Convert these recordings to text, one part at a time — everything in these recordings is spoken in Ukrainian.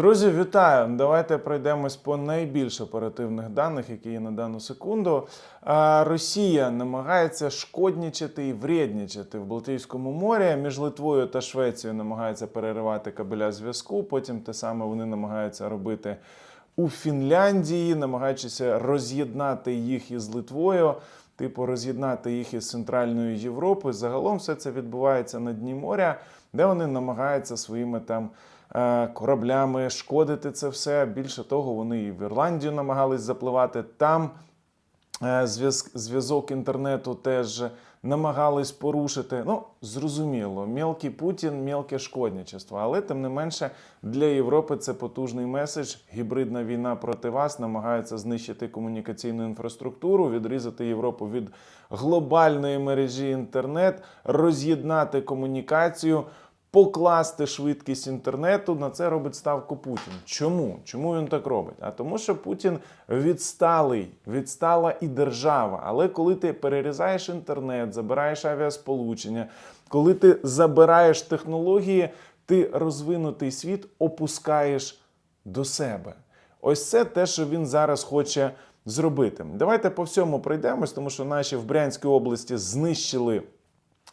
Друзі, вітаю! Давайте пройдемось по найбільш оперативних даних, які є на дану секунду. Росія намагається шкоднічати і вреднічати в Балтійському морі. Між Литвою та Швецією намагається переривати кабеля зв'язку. Потім те саме вони намагаються робити у Фінляндії, намагаючись роз'єднати їх із Литвою. Типу роз'єднати їх із Центральної Європи. Загалом все це відбувається на дні моря, де вони намагаються своїми там кораблями шкодити це все. Більше того, вони і в Ірландію намагались запливати. Там е, зв'язок інтернету теж намагались порушити. Ну, зрозуміло, мілкий Путін, мілке шкодничество. Але тим не менше для Європи це потужний меседж. Гібридна війна проти вас намагається знищити комунікаційну інфраструктуру, відрізати Європу від глобальної мережі інтернет, роз'єднати комунікацію. Покласти швидкість інтернету на це робить ставку Путін. Чому? Чому він так робить? А тому, що Путін відсталий, відстала і держава. Але коли ти перерізаєш інтернет, забираєш авіасполучення, коли ти забираєш технології, ти розвинутий світ опускаєш до себе. Ось це те, що він зараз хоче зробити. Давайте по всьому пройдемось, тому що наші в Брянській області знищили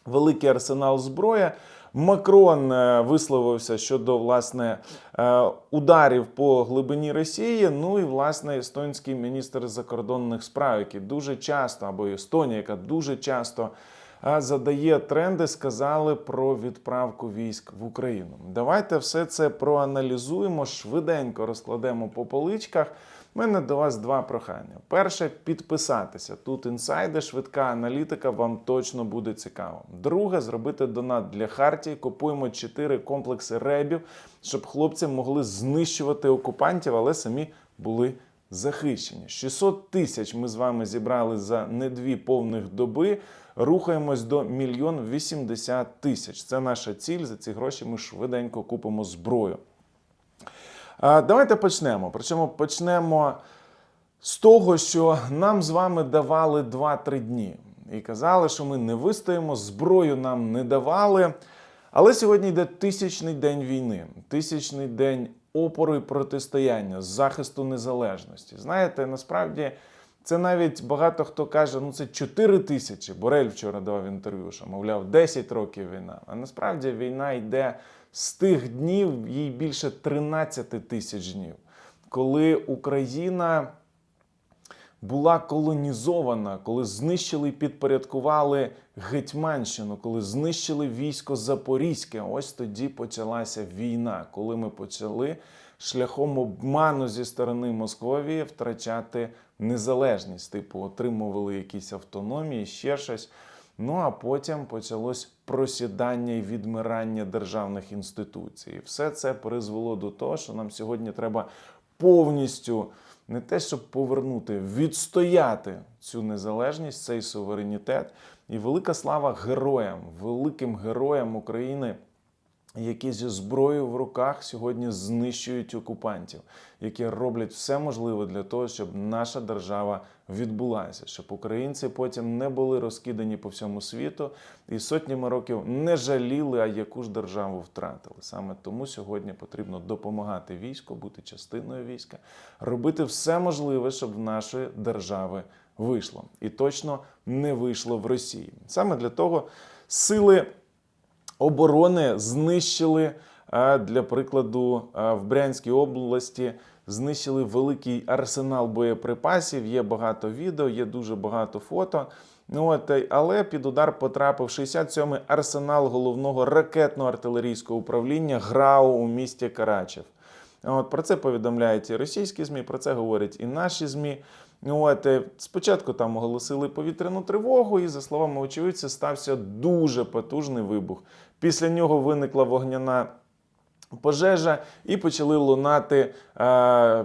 великий арсенал зброї. Макрон е, висловився щодо власне е, ударів по глибині Росії. Ну і власне естонський міністр закордонних справ, який дуже часто, або Естонія, яка дуже часто е, задає тренди, сказали про відправку військ в Україну. Давайте все це проаналізуємо, швиденько розкладемо по поличках. У мене до вас два прохання. Перше підписатися. Тут інсайди, швидка аналітика, вам точно буде цікаво. Друге, зробити донат для Хартії. Купуємо 4 комплекси ребів, щоб хлопці могли знищувати окупантів, але самі були захищені. 600 тисяч ми з вами зібрали за не дві повних доби. Рухаємось до мільйон 80 тисяч. Це наша ціль. За ці гроші ми швиденько купимо зброю. Давайте почнемо. Причому почнемо з того, що нам з вами давали 2-3 дні. І казали, що ми не вистоїмо, зброю нам не давали. Але сьогодні йде тисячний день війни, тисячний день опору і протистояння, захисту незалежності. Знаєте, насправді це навіть багато хто каже, ну це 4 тисячі. Борель вчора давав інтерв'ю, що мовляв, 10 років війна. А насправді війна йде з тих днів, їй більше 13 тисяч днів, коли Україна була колонізована, коли знищили і підпорядкували Гетьманщину, коли знищили військо Запорізьке. Ось тоді почалася війна, коли ми почали шляхом обману зі сторони Московії втрачати незалежність, типу отримували якісь автономії, ще щось. Ну а потім почалось просідання і відмирання державних інституцій. Все це призвело до того, що нам сьогодні треба повністю не те, щоб повернути, відстояти цю незалежність, цей суверенітет. І велика слава героям, великим героям України, які зі зброєю в руках сьогодні знищують окупантів, які роблять все можливе для того, щоб наша держава відбулася, щоб українці потім не були розкидані по всьому світу і сотнями років не жаліли, а яку ж державу втратили. Саме тому сьогодні потрібно допомагати війську, бути частиною війська, робити все можливе, щоб в нашої держави вийшло, і точно не вийшло в Росії. Саме для того сили оборони знищили е, для прикладу е, в Брянській області. Знищили великий арсенал боєприпасів. Є багато відео, є дуже багато фото. Ну от, е, але під удар потрапив 67-й арсенал головного ракетно-артилерійського управління ГРАУ у місті Карачев. От про це повідомляють і російські змі, про це говорять і наші змі. Ну, От е, спочатку там оголосили повітряну тривогу, і за словами очевидців, стався дуже потужний вибух. Після нього виникла вогняна пожежа, і почали лунати. Е,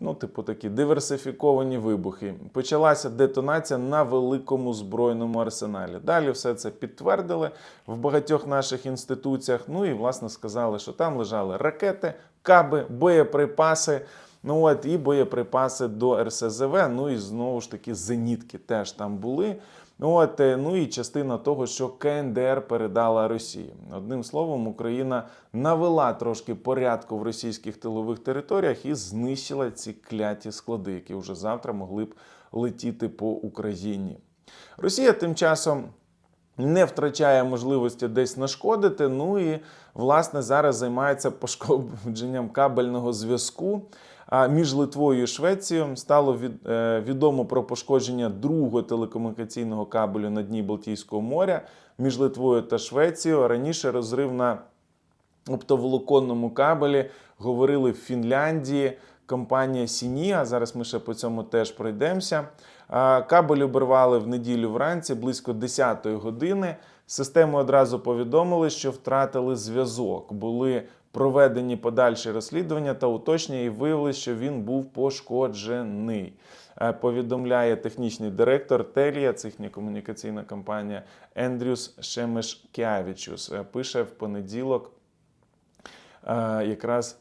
Ну, типу такі диверсифіковані вибухи. Почалася детонація на великому збройному арсеналі. Далі все це підтвердили в багатьох наших інституціях. Ну і власне сказали, що там лежали ракети, каби, боєприпаси. Ну от і боєприпаси до РСЗВ. Ну і знову ж таки зенітки теж там були. От, е, ну і частина того, що КНДР передала Росії. Одним словом, Україна навела трошки порядку в російських тилових територіях і знищила ці кляті склади, які вже завтра могли б летіти по Україні. Росія тим часом не втрачає можливості десь нашкодити. Ну і власне зараз займається пошкодженням кабельного зв'язку. А між Литвою і Швецією стало від, е, відомо про пошкодження другого телекомунікаційного кабелю на дні Балтійського моря між Литвою та Швецією. Раніше розрив на оптоволоконному кабелі говорили в Фінляндії. Компанія Сінія. Зараз ми ще по цьому теж пройдемося. Кабель обірвали в неділю вранці близько 10-ї години. Систему одразу повідомили, що втратили зв'язок. Були проведені подальші розслідування та уточнення, і виявилось, що він був пошкоджений. Е, Повідомляє технічний директор Телія, їхня комунікаційна компанія Ендрюс Шемешкявічус. Е, Пише в понеділок е, якраз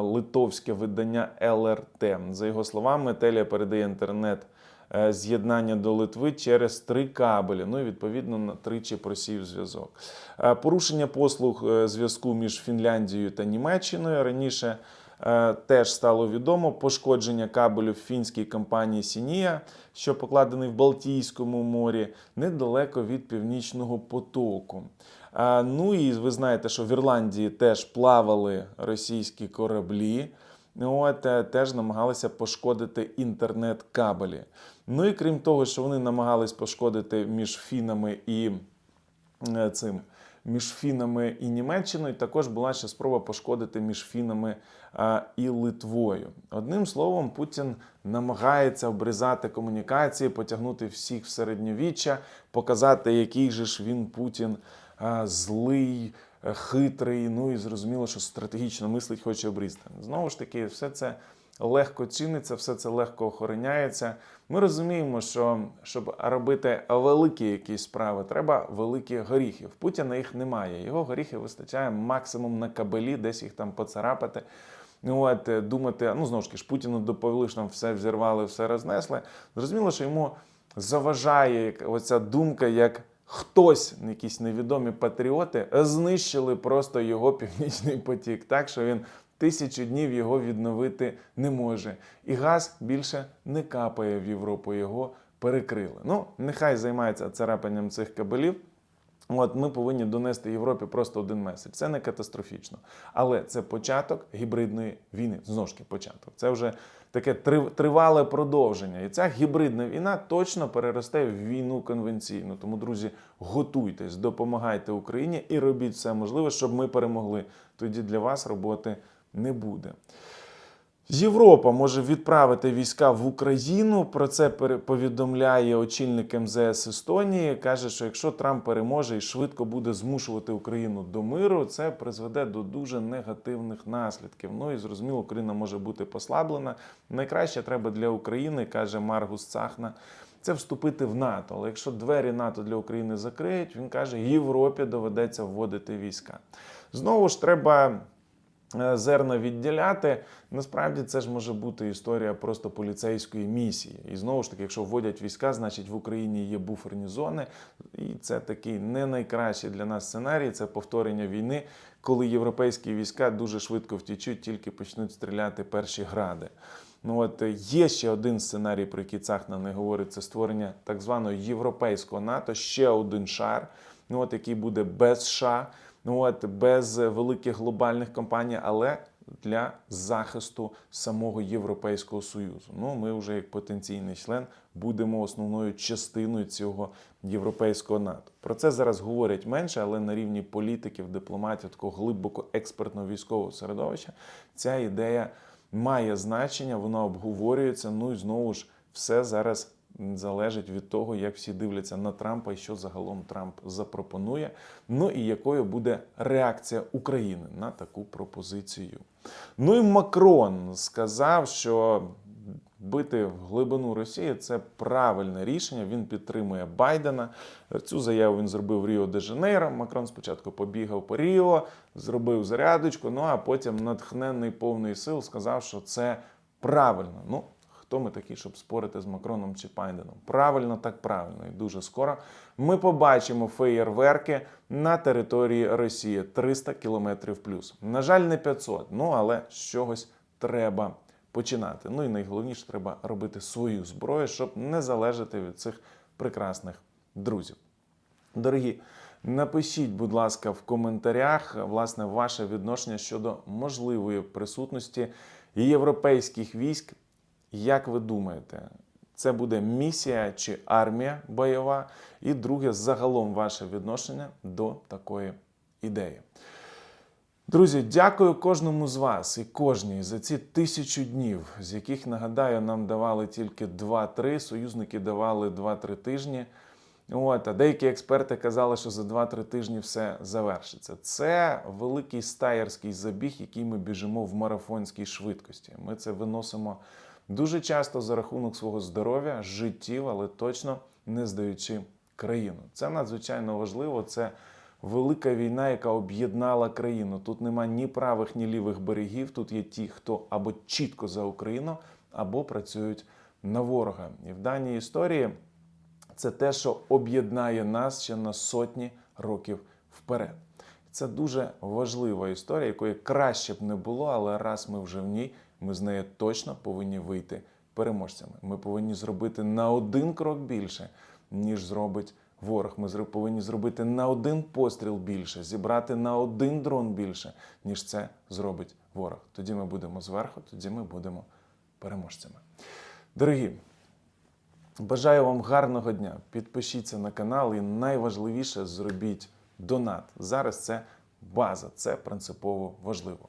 литовське видання ЛРТ. За його словами, Телія передає інтернет е, з'єднання до Литви через три кабелі. Ну і відповідно на тричі просів зв'язок. Е, Порушення послуг е, зв'язку між Фінляндією та Німеччиною раніше. е, Теж стало відомо пошкодження кабелю в фінській компанії Сінія, що покладений в Балтійському морі, недалеко від північного потоку. Ну і ви знаєте, що в Ірландії теж плавали російські кораблі. От е, теж намагалися пошкодити інтернет-кабелі. Ну і крім того, що вони намагались пошкодити між фінами і е, цим. Між Фінами і Німеччиною також була ще спроба пошкодити між Фінами а, і Литвою. Одним словом, Путін намагається обрізати комунікації, потягнути всіх в середньовіччя, показати, який же ж він Путін злий, е, хитрий. Ну і зрозуміло, що стратегічно мислить, хоче обрізати. Знову ж таки, все це легко ціниться, все це легко охороняється. Ми розуміємо, що щоб робити великі якісь справи, треба великі горіхи. В Путіна їх немає. Його горіхи вистачає максимум на кабелі, десь їх там поцарапати. Ну, от, е, думати, ну знову ж таки ж Путіну доповіли, що там все взірвали, все рознесли. Зрозуміло, що йому заважає оця думка, як хтось, якісь невідомі патріоти, знищили просто його північний потік, так що він тисячу днів його відновити не може. І газ більше не капає в Європу, його перекрили. Ну, нехай займається царапанням цих кабелів. От ми повинні донести Європі просто один меседж. Це не катастрофічно, але це початок гібридної війни. Знову ж таки, початок. Це вже таке тривале продовження. І ця гібридна війна точно переросте в війну конвенційну. Тому, друзі, готуйтесь, допомагайте Україні і робіть все можливе, щоб ми перемогли. Тоді для вас роботи не буде. Європа може відправити війська в Україну. Про це повідомляє очільник МЗС Естонії. каже, що якщо Трамп переможе і швидко буде змушувати Україну до миру, це призведе до дуже негативних наслідків. Ну і зрозуміло, Україна може бути послаблена. Найкраще треба для України, каже Маргус Цахна. Це вступити в НАТО. Але якщо двері НАТО для України закриють, він каже, Європі доведеться вводити війська. Знову ж треба зерна відділяти. Насправді це ж може бути історія просто поліцейської місії. І знову ж таки, якщо вводять війська, значить в Україні є буферні зони. І це такий не найкращий для нас сценарій. Це повторення війни, коли європейські війська дуже швидко втічуть, тільки почнуть стріляти перші гради. Ну от е, є ще один сценарій, про який Цахна не говорить, це створення так званого європейського НАТО, ще один шар, ну от який буде без США, от без великих глобальних компаній, але для захисту самого Європейського Союзу. Ну, ми вже як потенційний член будемо основною частиною цього європейського НАТО. Про це зараз говорять менше, але на рівні політиків, дипломатів, такого глибоко експертного військового середовища ця ідея має значення, вона обговорюється. Ну і знову ж все зараз залежить від того, як всі дивляться на Трампа і що загалом Трамп запропонує. Ну і якою буде реакція України на таку пропозицію. Ну і Макрон сказав, що бити в глибину Росії це правильне рішення. Він підтримує Байдена. Цю заяву він зробив в Ріо де Жанейро. Макрон спочатку побігав по Ріо, зробив зарядочку. Ну а потім натхненний повний сил сказав, що це правильно. Ну Хто ми такі, щоб спорити з Макроном чи Байденом? Правильно, так правильно. І дуже скоро ми побачимо феєрверки на території Росії 300 кілометрів плюс. На жаль, не 500, ну але з чогось треба починати. Ну і найголовніше, треба робити свою зброю, щоб не залежати від цих прекрасних друзів. Дорогі, напишіть, будь ласка, в коментарях власне ваше відношення щодо можливої присутності європейських військ. Як ви думаєте, це буде місія чи армія бойова? І друге, загалом ваше відношення до такої ідеї. Друзі, дякую кожному з вас і кожній за ці тисячу днів, з яких, нагадаю, нам давали тільки 2-3, союзники давали 2-3 тижні. От, а деякі експерти казали, що за 2-3 тижні все завершиться. Це великий стаєрський забіг, який ми біжимо в марафонській швидкості. Ми це виносимо дуже часто за рахунок свого здоров'я, життів, але точно не здаючи країну. Це надзвичайно важливо. Це велика війна, яка об'єднала країну. Тут нема ні правих, ні лівих берегів. Тут є ті, хто або чітко за Україну, або працюють на ворога. І в даній історії це те, що об'єднає нас ще на сотні років вперед. Це дуже важлива історія, якої краще б не було, але раз ми вже в ній, ми з неї точно повинні вийти переможцями. Ми повинні зробити на один крок більше, ніж зробить ворог. Ми повинні зробити на один постріл більше, зібрати на один дрон більше, ніж це зробить ворог. Тоді ми будемо зверху, тоді ми будемо переможцями. Дорогі, Бажаю вам гарного дня. Підпишіться на канал і найважливіше зробіть донат. Зараз це база, це принципово важливо.